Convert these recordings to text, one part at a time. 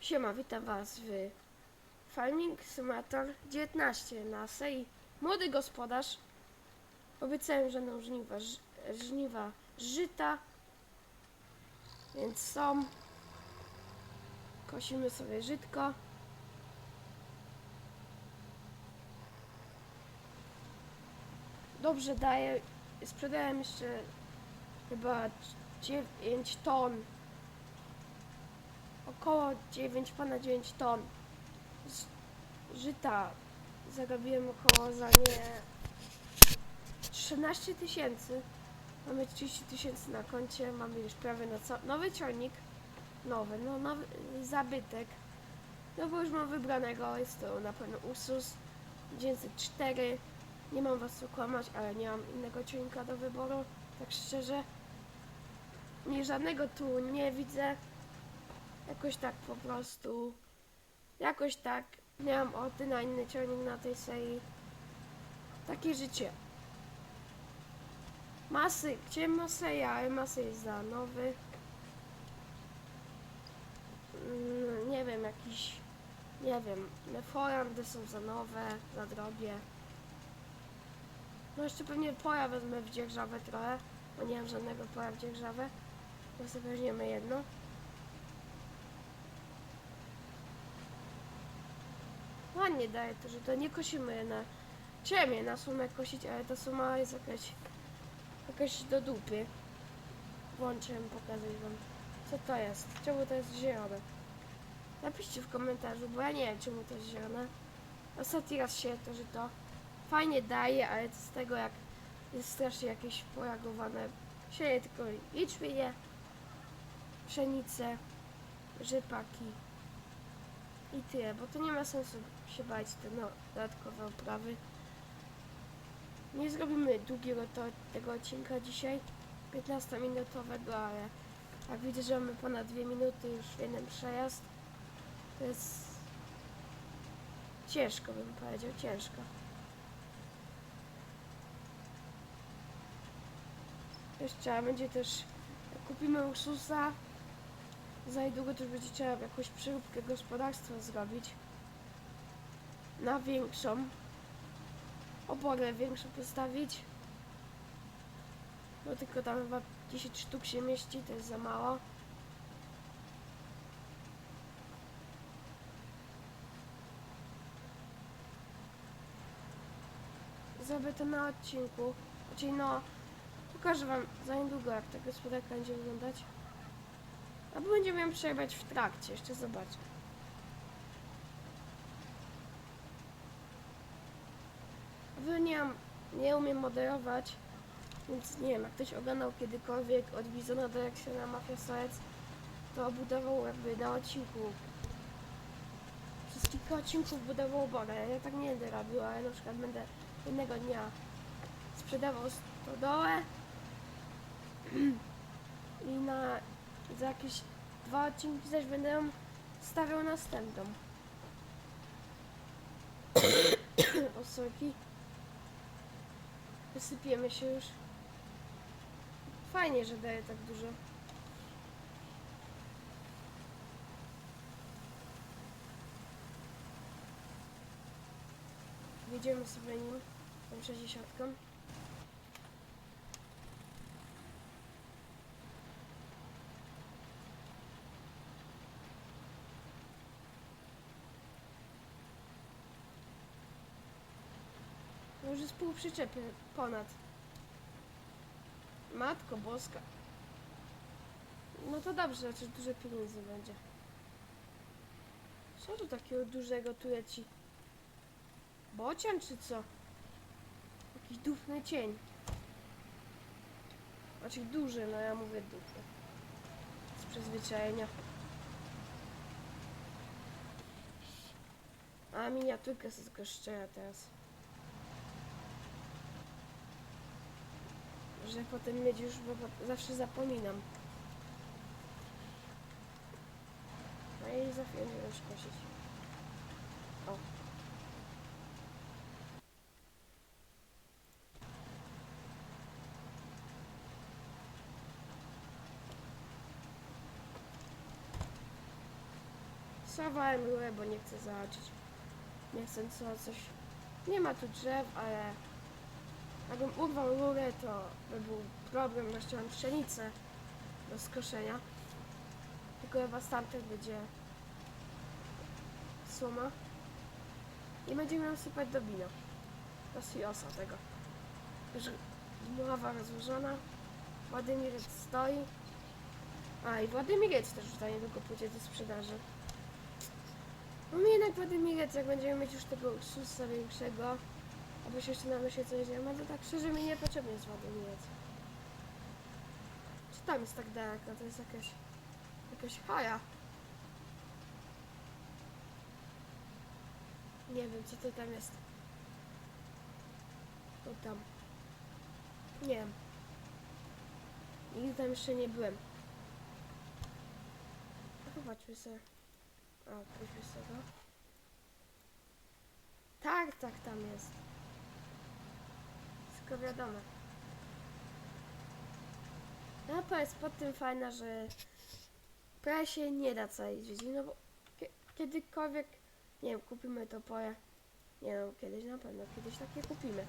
Siema, witam Was w Farming Simulator 19 na serii Młody Gospodarz. Obiecałem, że będą żniwa, żniwa żyta, więc są. Kosimy sobie żytko. Dobrze daje. Sprzedałem jeszcze chyba 9 ton około 9, ponad 9 ton żyta. Zarobiłem około za nie 13 tysięcy. Mamy 30 tysięcy na koncie, mamy już prawie na co. Nowy ciągnik, nowy, no nowy zabytek. No bo już mam wybranego, jest to na pewno Ursus 904. Nie mam was okłamać, ale nie mam innego ciągnika do wyboru, tak szczerze. Nie żadnego tu nie widzę jakoś tak po prostu, jakoś tak miałam ochoty na inny ciągnik na tej serii. Takie życie. Masy, chciałem Maseja, ale Masy jest za nowy. Mm, nie wiem, jakiś, nie wiem, Meforandy są za nowe, za drogie. No jeszcze pewnie poja wezmę w dzierżawę trochę, bo nie mam żadnego poja w dzierżawę. To sobie weźmiemy jedno. Ładnie daje to, że to nie kosimy na ciemię na sumę kosić, ale ta suma jest jakaś jakaś do dupy. Włączę pokazać wam co to jest, czemu to jest zielone. Napiszcie w komentarzu, bo ja nie wiem czemu to jest zielone. Ostatni raz się to, że to fajnie daje, ale to z tego jak jest strasznie jakieś pojagowane. Sieje tylko jęczmienie, pszenicę, rzepaki i tyle, bo to nie ma sensu się bać te no, dodatkowe oprawy. Nie zrobimy długiego to, tego odcinka dzisiaj, 15-minutowego, ale jak widzę, że mamy ponad 2 minuty już jeden przejazd, to jest ciężko bym powiedział, ciężko. Jeszcze będzie też, kupimy Ursusa, za niedługo też będzie trzeba jakąś przeróbkę gospodarstwa zrobić. Na większą. Oborę większą postawić. Bo tylko tam chyba 10 sztuk się mieści, to jest za mało. Zrobię to na odcinku. Czyli no, pokażę wam za niedługo jak ta gospodarka będzie wyglądać. Albo będziemy ją przejmować w trakcie, jeszcze zobaczę. Nie, nie umiem moderować, więc nie wiem, jak ktoś oglądał kiedykolwiek od Bizona do Jacksona Mafia Soec, to budował jakby na odcinku. Przez kilka odcinków budował borę. Ja tak nie będę robił, ale na przykład będę jednego dnia sprzedawał stodołę i na za jakieś dwa odcinki zaś będę stawiał następną. Osorki. Wysypiemy się już. Fajnie, że daje tak dużo. Jedziemy sobie nim, tą 60. już jest pół przyczepy ponad. Matko boska. No to dobrze, znaczy dużo pieniędzy będzie. Co tu takiego dużego tu leci? Bocian czy co? Jakiś dufny cień. Znaczy duży, no ja mówię dufny. Z przyzwyczajenia. A miniaturkę sobie tylko szczerze teraz. Że potem mieć już, bo zawsze zapominam. No i za chwilę już kosić. O. Schowałem rurę, bo nie chcę zobaczyć. Nie chcę co, coś... Nie ma tu drzew, ale... Jakbym urwał rurę, to by był problem, bo mam pszenicę do skoszenia. Tylko chyba stamtąd będzie słoma. I będziemy ją sypać do wina. Do siosa tego. Już buława rozłożona. Władimirec stoi. A i Władimirec też już niedługo pójdzie do sprzedaży. No jednak Władimirec, jak będziemy mieć już tego uksusa większego, się jeszcze nam się coś nie ma, to tak szczerze mi niepotrzebny jest Władimirec. Czy tam jest tak daleko? To jest jakaś... jakaś haja. Nie wiem, co to tam jest. To tam. Nie wiem. Nigdy tam jeszcze nie byłem. Zobaczmy sobie. A, pójdźmy sobie. Tak, tak, tam jest. Wszystko wiadomo. Mapa jest pod tym fajna, że prawie się nie da całej dziedzicy, no bo kie- kiedykolwiek, nie wiem, kupimy to poje. Nie no, kiedyś na pewno, kiedyś takie kupimy.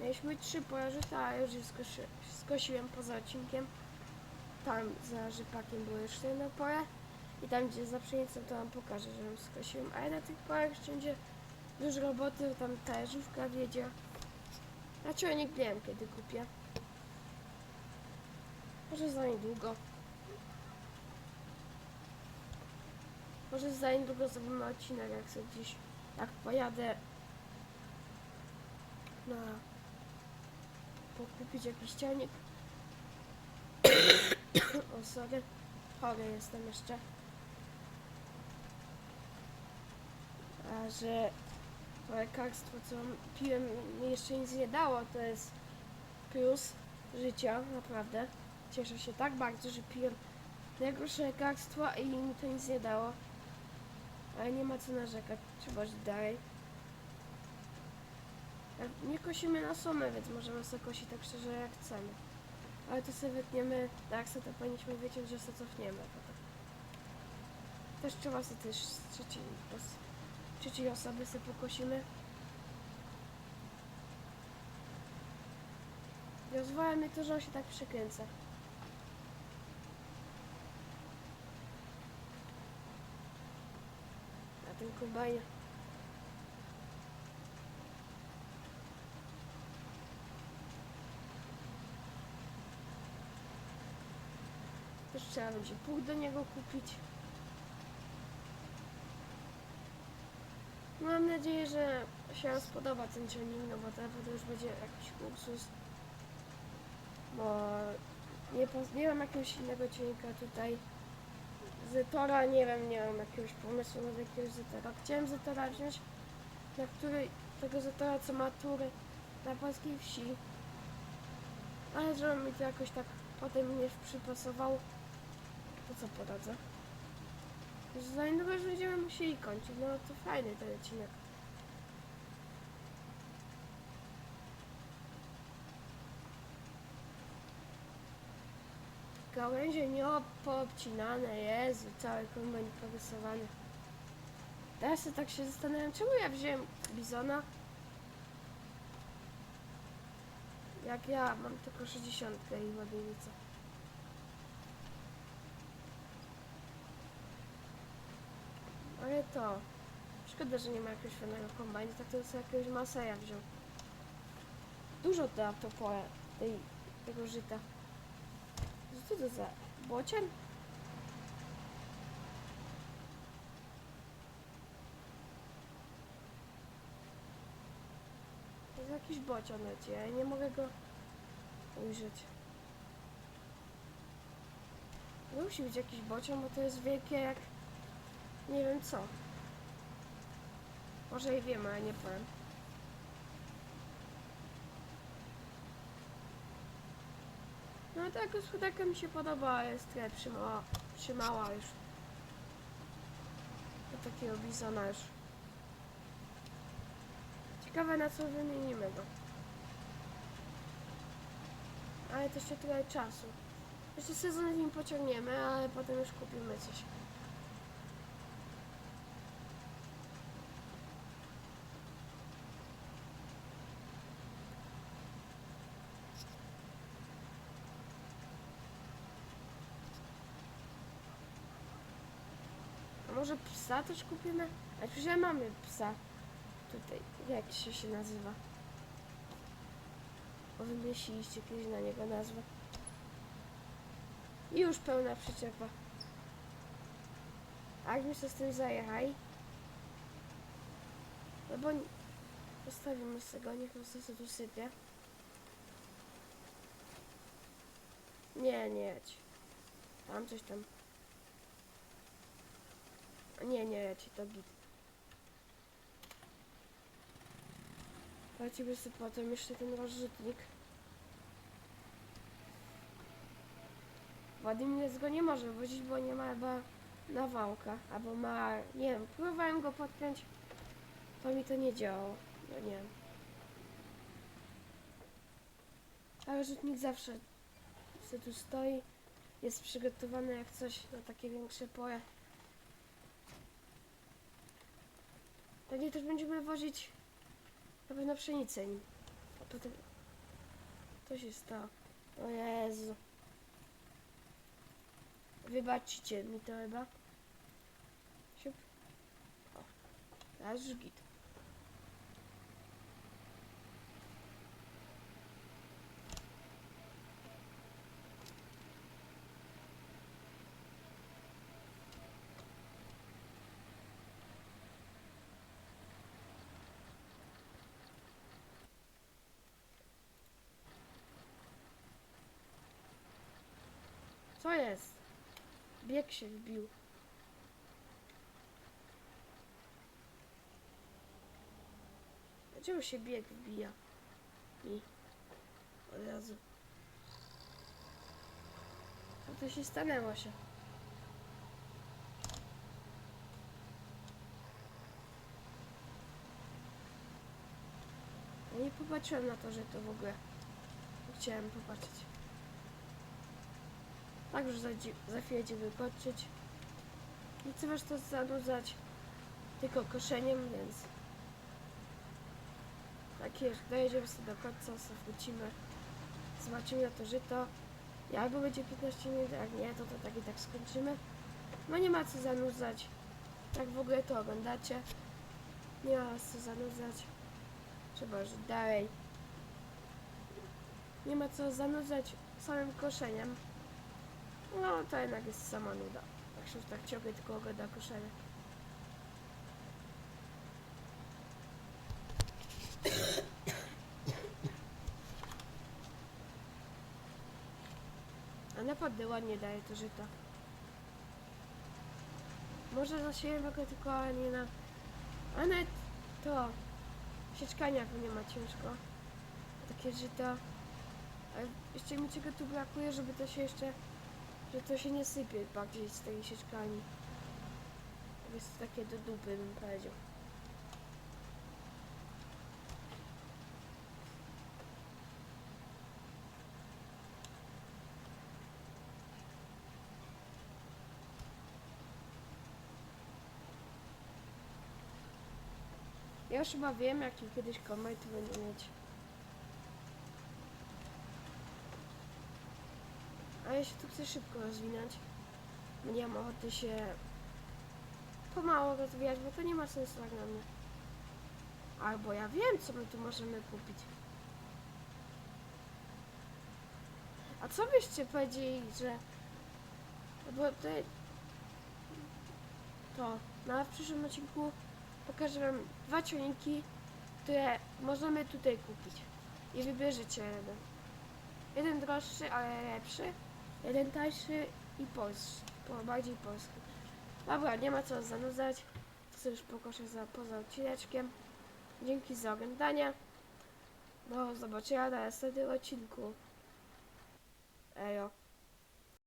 Mieliśmy trzy pojarzyte, a już je skosi, skosiłem poza odcinkiem. Tam za rzepakiem były jeszcze jedno pole. I tam gdzie za pszenicą to wam pokażę, że ją skosiłem. A na tych polach jeszcze będzie dużo roboty, tam ta jeżówka wiedzie. Znaczy nie wiem kiedy kupię. Może za niedługo. Może za niedługo zrobimy odcinek, jak sobie gdzieś, jak pojadę na pokupić jakiś ciągnik. o sorry, chory jestem jeszcze. Że to lekarstwo, co piłem, mi jeszcze nic nie dało, to jest plus życia, naprawdę. Cieszę się tak bardzo, że piłem najgorsze lekarstwo i mi to nic nie dało. Ale nie ma co narzekać, trzeba żyć dalej. Nie kosimy na sumę, więc możemy sobie kosić tak szczerze jak chcemy. Ale to sobie wytniemy, tak sobie to powinniśmy wiedzieć, że sobie cofniemy. Też trzeba sobie też z trzeciej, z trzeciej osoby sobie pokosimy. Rozwala mnie to, że on się tak przekręca. Na tym kombajnie. Też trzeba będzie pług do niego kupić. Mam nadzieję, że się spodoba ten ciągnik, no bo to już będzie jakiś luksus. Bo nie, nie mam jakiegoś innego ciągnika tutaj. Zetora, nie wiem, nie mam jakiegoś pomysłu na jakiegoś Zetora. Chciałem Zetora wziąć, na której tego Zetora, co ma tury na polskiej wsi. Ale żeby mi to jakoś tak potem nie przypasowało, to co poradzę? Za niedługo już będziemy musieli kończyć, no to fajny ten odcinek. Gałęzie nie poobcinane, Jezu, cały kombajn porysowany. Teraz tak się zastanawiam, czemu ja wziąłem bizona? Jak ja mam tylko 60 i ładownicę. To... Szkoda, że nie ma jakiegoś fajnego kombajnu, tak to sobie jakiegoś Maseja wziął. Dużo da to pole tej, tego żyta. Co to za bocian? To jest jakiś bocian leci, ja nie mogę go ujrzeć. Musi być jakiś bocian, bo to jest wielkie jak... Nie wiem co. Może i wiem, ale nie powiem. No ta gospodarka mi się podoba, jest trochę przymała, przymała już. Do takiego bizona już. Ciekawe na co wymienimy go. Ale to jeszcze tyle czasu. Jeszcze sezon z nim pociągniemy, ale potem już kupimy coś. Może psa też kupimy? A przecież ja mamy psa. Tutaj, jak się, się nazywa? Bo kiedyś na niego nazwę. I już pełna przyczepa. A jak mi się z tym zajechaj? No bo... Zostawimy sobie go, niech on sobie tu sypie. Nie, nie jedź. Tam coś tam. Nie, nie jedź, to git. Płacimy sobie potem jeszcze ten rozrzutnik. Władimir go nie może wozić, bo nie ma chyba nawałka, albo ma, nie wiem, próbowałem go podpiąć, to mi to nie działało, no nie wiem. Ale rzutnik zawsze se tu stoi, jest przygotowany jak coś na takie większe pole. Pewnie też będziemy wozić na pewno pszenicę potem... To się stało. O Jezu. Wybaczcie mi to chyba. Siup. O. Teraz git. Co jest? Bieg się wbił. Dlaczego się bieg wbija? I od razu. Co to się stanęło się? Nie popatrzyłem na to, że to w ogóle chciałem popatrzeć. Tak już za, za chwilę idzie wykoczyć. Nie chcę to zanudzać tylko koszeniem, więc tak jest, dojedziemy sobie do końca, sobie wrócimy, zobaczymy to żyto. I Albo będzie 15 minut, jak nie, to to tak i tak skończymy. No nie ma co zanudzać. Jak w ogóle to oglądacie, nie ma co zanudzać. Trzeba żyć dalej. Nie ma co zanudzać samym koszeniem. No to jednak jest sama nuda. Jak się tak ciągle tylko ogląda koszenie. A naprawdę ładnie daje to żyto. Może zasieję tylko ale nie na... A nawet to... Sieczkania nie ma ciężko. Takie żyto. Ale jeszcze mi czego tu brakuje, żeby to się jeszcze że to się nie sypie bardziej z tej sieczkami. Jest takie do dupy, bym powiedział. Ja już chyba wiem, jaki kiedyś tu będę mieć. Ja się tu chcę szybko rozwinąć. Nie mam ochoty się pomału rozwijać, bo to nie ma sensu tak na mnie. Albo ja wiem, co my tu możemy kupić. A co byście powiedzieli, że... Bo to... To, na w przyszłym odcinku pokażę wam dwa ciągniki, które możemy tutaj kupić. I wybierzecie jeden. Jeden droższy, ale lepszy. Jeden tańszy i polski, po, bardziej polski. Dobra, nie ma co zanudzać. To już pokoszę za, poza odcineczkiem. Dzięki za oglądanie. Do zobaczenia na następnym odcinku. Ejo.